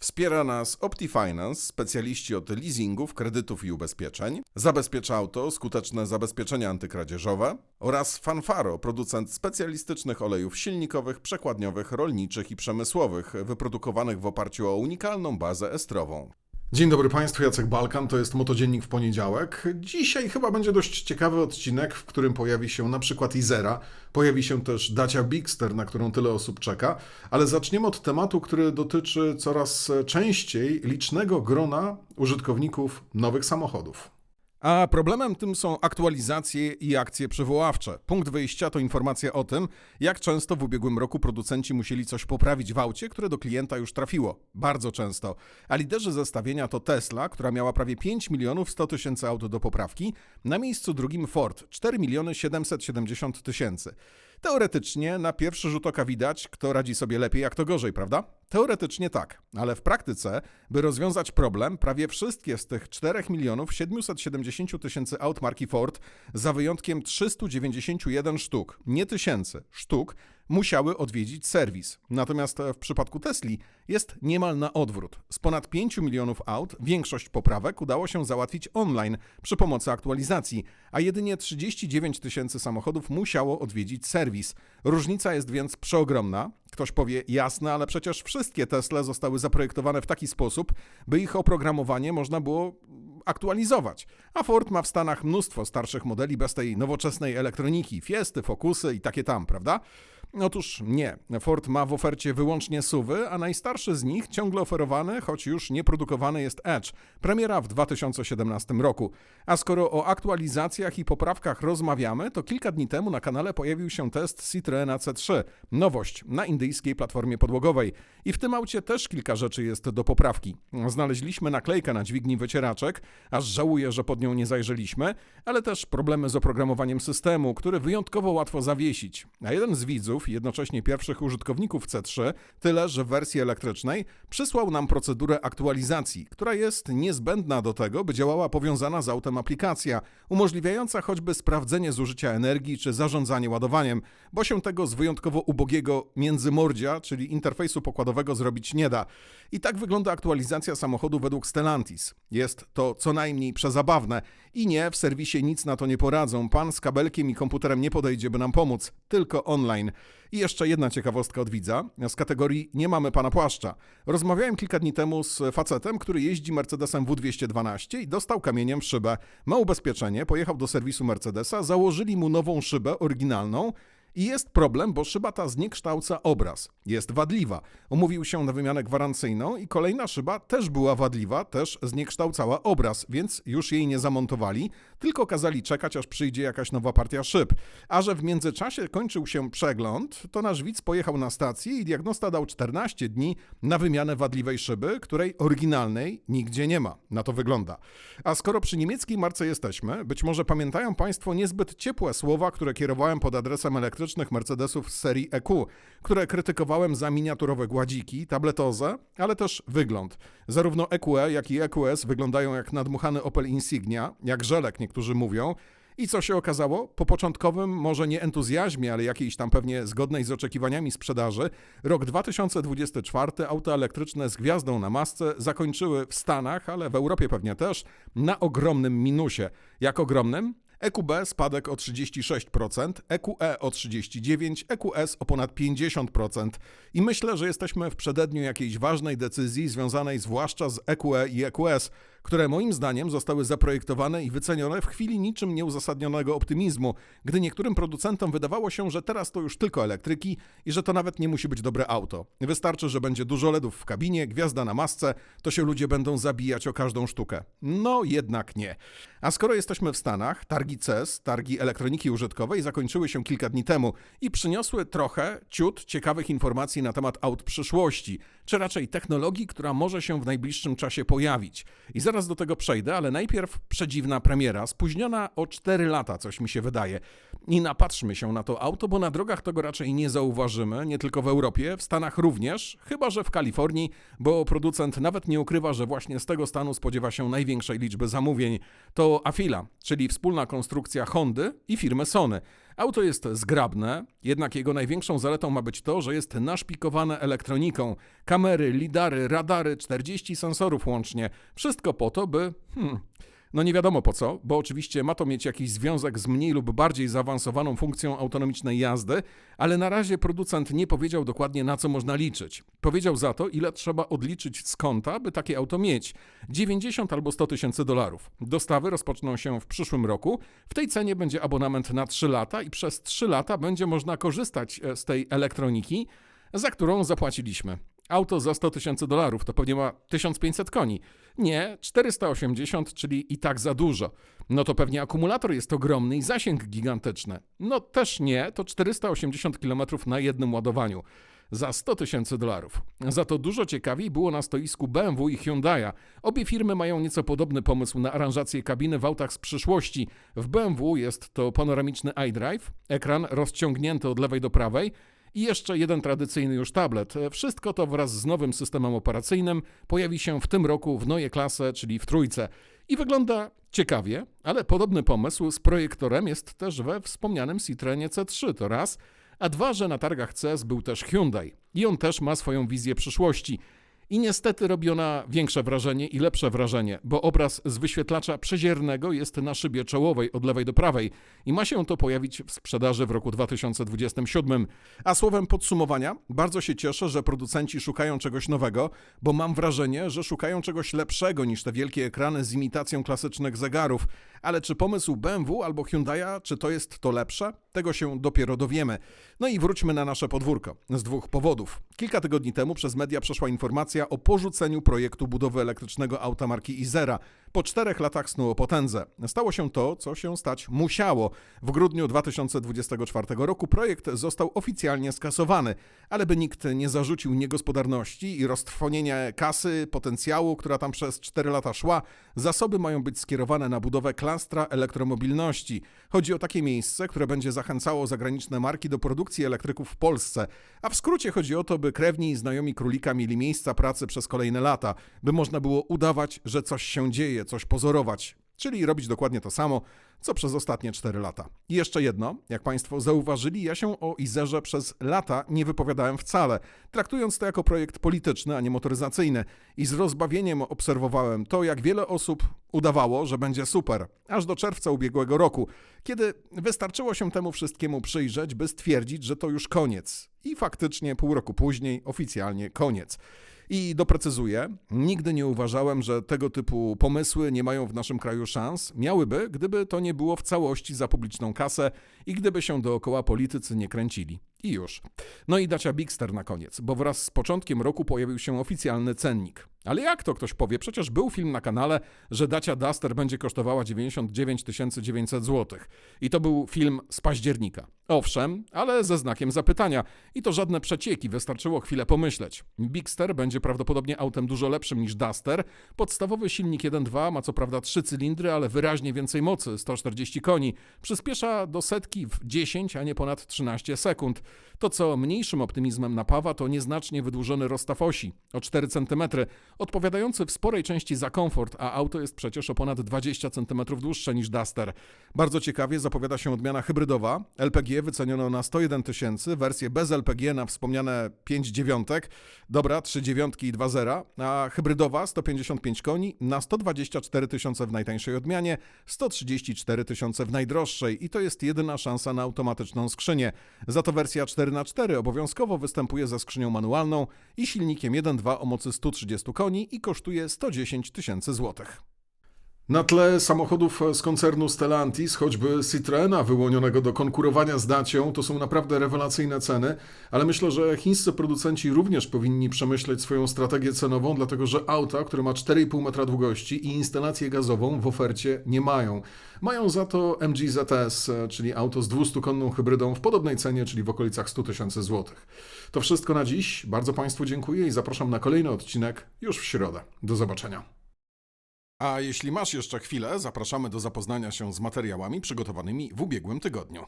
Wspiera nas OptiFinance, specjaliści od leasingów, kredytów i ubezpieczeń, Zabezpiecz Auto, skuteczne zabezpieczenia antykradzieżowe oraz Fanfaro, producent specjalistycznych olejów silnikowych, przekładniowych, rolniczych i przemysłowych, wyprodukowanych w oparciu o unikalną bazę estrową. Dzień dobry Państwu, Jacek Balkan, to jest Motodziennik w poniedziałek. Dzisiaj chyba będzie dość ciekawy odcinek, w którym pojawi się na przykład Izera, pojawi się też Dacia Bigster, na którą tyle osób czeka, ale zaczniemy od tematu, który dotyczy coraz częściej licznego grona użytkowników nowych samochodów. A problemem tym są aktualizacje i akcje przywoławcze. Punkt wyjścia to informacja o tym, jak często w ubiegłym roku producenci musieli coś poprawić w aucie, które do klienta już trafiło. Bardzo często. A liderzy zestawienia to Tesla, która miała prawie 5 milionów 100 tysięcy aut do poprawki, na miejscu drugim Ford 4 miliony 770 tysięcy. Teoretycznie na pierwszy rzut oka widać, kto radzi sobie lepiej, jak to gorzej, prawda? Teoretycznie tak, ale w praktyce, by rozwiązać problem, prawie wszystkie z tych 4 milionów 770 tysięcy aut marki Ford, za wyjątkiem 391 sztuk, nie tysięcy, sztuk, musiały odwiedzić serwis. Natomiast w przypadku Tesli jest niemal na odwrót. Z ponad 5 milionów aut większość poprawek udało się załatwić online przy pomocy aktualizacji, a jedynie 39 tysięcy samochodów musiało odwiedzić serwis. Różnica jest więc przeogromna. Ktoś powie, jasne, ale przecież wszystkie Tesle zostały zaprojektowane w taki sposób, by ich oprogramowanie można było aktualizować. A Ford ma w Stanach mnóstwo starszych modeli bez tej nowoczesnej elektroniki, Fiesty, Focusy i takie tam, prawda? Otóż nie. Ford ma w ofercie wyłącznie suwy, a najstarszy z nich ciągle oferowany, choć już nieprodukowany jest Edge, premiera w 2017 roku. A skoro o aktualizacjach i poprawkach rozmawiamy, to kilka dni temu na kanale pojawił się test Citroena C3, nowość na indyjskiej platformie podłogowej. I w tym aucie też kilka rzeczy jest do poprawki. Znaleźliśmy naklejkę na dźwigni wycieraczek, aż żałuję, że pod nią nie zajrzeliśmy, ale też problemy z oprogramowaniem systemu, który wyjątkowo łatwo zawiesić. A jeden z widzów i jednocześnie pierwszych użytkowników C3, tyle że w wersji elektrycznej przysłał nam procedurę aktualizacji, która jest niezbędna do tego, by działała powiązana z autem aplikacja, umożliwiająca choćby sprawdzenie zużycia energii czy zarządzanie ładowaniem, bo się tego z wyjątkowo ubogiego międzymordzia, czyli interfejsu pokładowego zrobić nie da. I tak wygląda aktualizacja samochodu według Stellantis. Jest to co najmniej przezabawne i nie, w serwisie nic na to nie poradzą. Pan z kabelkiem i komputerem nie podejdzie, by nam pomóc, tylko online. I jeszcze jedna ciekawostka od widza z kategorii Nie mamy pana płaszcza. Rozmawiałem kilka dni temu z facetem, który jeździ Mercedesem W212 i dostał kamieniem w szybę. Ma ubezpieczenie, pojechał do serwisu Mercedesa, założyli mu nową szybę oryginalną i jest problem, bo szyba ta zniekształca obraz. Jest wadliwa. Umówił się na wymianę gwarancyjną i kolejna szyba też była wadliwa, też zniekształcała obraz, więc już jej nie zamontowali, tylko kazali czekać, aż przyjdzie jakaś nowa partia szyb. A że w międzyczasie kończył się przegląd, to nasz widz pojechał na stację i diagnosta dał 14 dni na wymianę wadliwej szyby, której oryginalnej nigdzie nie ma. Na to wygląda. A skoro przy niemieckiej marce jesteśmy, być może pamiętają Państwo niezbyt ciepłe słowa, które kierowałem pod adresem elektrycznym elektrycznych Mercedesów z serii EQ, które krytykowałem za miniaturowe gładziki, tabletozę, ale też wygląd. Zarówno EQE, jak i EQS wyglądają jak nadmuchany Opel Insignia, jak żelek niektórzy mówią, i co się okazało? Po początkowym, może nie entuzjazmie, ale jakiejś tam pewnie zgodnej z oczekiwaniami sprzedaży, rok 2024 auta elektryczne z gwiazdą na masce zakończyły w Stanach, ale w Europie pewnie też, na ogromnym minusie. Jak ogromnym? EQB spadek o 36%, EQE o 39%, EQS o ponad 50%. I myślę, że jesteśmy w przededniu jakiejś ważnej decyzji związanej zwłaszcza z EQE i EQS, które moim zdaniem zostały zaprojektowane i wycenione w chwili niczym nieuzasadnionego optymizmu, gdy niektórym producentom wydawało się, że teraz to już tylko elektryki i że to nawet nie musi być dobre auto. Wystarczy, że będzie dużo LEDów w kabinie, gwiazda na masce, to się ludzie będą zabijać o każdą sztukę. No jednak nie. A skoro jesteśmy w Stanach, targi CES, targi elektroniki użytkowej zakończyły się kilka dni temu i przyniosły trochę ciut ciekawych informacji na temat aut przyszłości, czy raczej technologii, która może się w najbliższym czasie pojawić. I zaraz do tego przejdę, ale najpierw przedziwna premiera, spóźniona o 4 lata, coś mi się wydaje. I napatrzmy się na to auto, bo na drogach tego raczej nie zauważymy, nie tylko w Europie, w Stanach również, chyba że w Kalifornii, bo producent nawet nie ukrywa, że właśnie z tego stanu spodziewa się największej liczby zamówień. To Afila, czyli wspólna konstrukcja Hondy i firmy Sony. Auto jest zgrabne, jednak jego największą zaletą ma być to, że jest naszpikowane elektroniką. Kamery, lidary, radary, 40 sensorów łącznie. Wszystko po to, by. Hmm, no nie wiadomo po co, bo oczywiście ma to mieć jakiś związek z mniej lub bardziej zaawansowaną funkcją autonomicznej jazdy, ale na razie producent nie powiedział dokładnie na co można liczyć. Powiedział za to, ile trzeba odliczyć z konta, by takie auto mieć. 90 albo 100 tysięcy dolarów. Dostawy rozpoczną się w przyszłym roku. W tej cenie będzie abonament na 3 lata i przez 3 lata będzie można korzystać e, z tej elektroniki, za którą zapłaciliśmy. Auto za 100 tysięcy dolarów to pewnie ma 1500 koni. Nie, 480, czyli i tak za dużo. No to pewnie akumulator jest ogromny i zasięg gigantyczny. No też nie, to 480 km na jednym ładowaniu. Za 100 tysięcy dolarów. Za to dużo ciekawiej było na stoisku BMW i Hyundai'a. Obie firmy mają nieco podobny pomysł na aranżację kabiny w autach z przyszłości. W BMW jest to panoramiczny iDrive, ekran rozciągnięty od lewej do prawej, i jeszcze jeden tradycyjny już tablet. Wszystko to wraz z nowym systemem operacyjnym pojawi się w tym roku w Neue Klasse, czyli w trójce. I wygląda ciekawie, ale podobny pomysł z projektorem jest też we wspomnianym Citroenie C3, to raz, a dwa, że na targach CS był też Hyundai i on też ma swoją wizję przyszłości. I niestety robi ona większe wrażenie i lepsze wrażenie, bo obraz z wyświetlacza przeziernego jest na szybie czołowej od lewej do prawej i ma się to pojawić w sprzedaży w roku 2027. A słowem podsumowania, bardzo się cieszę, że producenci szukają czegoś nowego, bo mam wrażenie, że szukają czegoś lepszego niż te wielkie ekrany z imitacją klasycznych zegarów. Ale czy pomysł BMW albo Hyundai'a, czy to jest to lepsze? Tego się dopiero dowiemy. No i wróćmy na nasze podwórko. Z dwóch powodów. Kilka tygodni temu przez media przeszła informacja o porzuceniu projektu budowy elektrycznego auta marki Izera. Po czterech latach snu o potędze. Stało się to, co się stać musiało. W grudniu 2024 roku projekt został oficjalnie skasowany, ale by nikt nie zarzucił niegospodarności i roztrwonienia kasy, potencjału, która tam przez 4 lata szła, zasoby mają być skierowane na budowę klastra elektromobilności. Chodzi o takie miejsce, które będzie zachęcało zagraniczne marki do produkcji elektryków w Polsce. A w skrócie chodzi o to, by krewni i znajomi królika mieli miejsca pracy przez kolejne lata, by można było udawać, że coś się dzieje, coś pozorować. Czyli robić dokładnie to samo, co przez ostatnie 4 lata. I jeszcze jedno, jak Państwo zauważyli, ja się o Izerze przez lata nie wypowiadałem wcale, traktując to jako projekt polityczny, a nie motoryzacyjny. I z rozbawieniem obserwowałem to, jak wiele osób udawało, że będzie super, aż do czerwca ubiegłego roku, kiedy wystarczyło się temu wszystkiemu przyjrzeć, by stwierdzić, że to już koniec. I faktycznie pół roku później oficjalnie koniec. I doprecyzuję, nigdy nie uważałem, że tego typu pomysły nie mają w naszym kraju szans. Miałyby, gdyby to nie było w całości za publiczną kasę i gdyby się dookoła politycy nie kręcili. I już. No i Dacia Bigster na koniec, bo wraz z początkiem roku pojawił się oficjalny cennik. Ale jak to ktoś powie? Przecież był film na kanale, że Dacia Duster będzie kosztowała 99 900 zł. I to był film z października. Owszem, ale ze znakiem zapytania. I to żadne przecieki, wystarczyło chwilę pomyśleć. Bigster będzie prawdopodobnie autem dużo lepszym niż Duster. Podstawowy silnik 1.2 ma co prawda 3 cylindry, ale wyraźnie więcej mocy, 140 koni. Przyspiesza do setki w 10, a nie ponad 13 sekund. To, co mniejszym optymizmem napawa, to nieznacznie wydłużony rozstaw osi o 4 cm, odpowiadający w sporej części za komfort, a auto jest przecież o ponad 20 cm dłuższe niż Duster. Bardzo ciekawie zapowiada się odmiana hybrydowa. LPG wyceniono na 101 tysięcy, wersję bez LPG na wspomniane 5 dziewiątek, dobra, 3 dziewiątki i 2 zera, a hybrydowa 155 koni na 124 tysiące w najtańszej odmianie, 134 tysiące w najdroższej i to jest jedyna szansa na automatyczną skrzynię. Za to wersja 4x4 obowiązkowo występuje ze skrzynią manualną i silnikiem 1.2 o mocy 130 koni i kosztuje 110 tysięcy złotych. Na tle samochodów z koncernu Stellantis, choćby Citroena wyłonionego do konkurowania z Dacią, to są naprawdę rewelacyjne ceny, ale myślę, że chińscy producenci również powinni przemyśleć swoją strategię cenową, dlatego że auta, które ma 4,5 metra długości i instalację gazową w ofercie nie mają. Mają za to MG ZS, czyli auto z 200-konną hybrydą w podobnej cenie, czyli w okolicach 100 tysięcy złotych. To wszystko na dziś. Bardzo Państwu dziękuję i zapraszam na kolejny odcinek już w środę. Do zobaczenia. A jeśli masz jeszcze chwilę, zapraszamy do zapoznania się z materiałami przygotowanymi w ubiegłym tygodniu.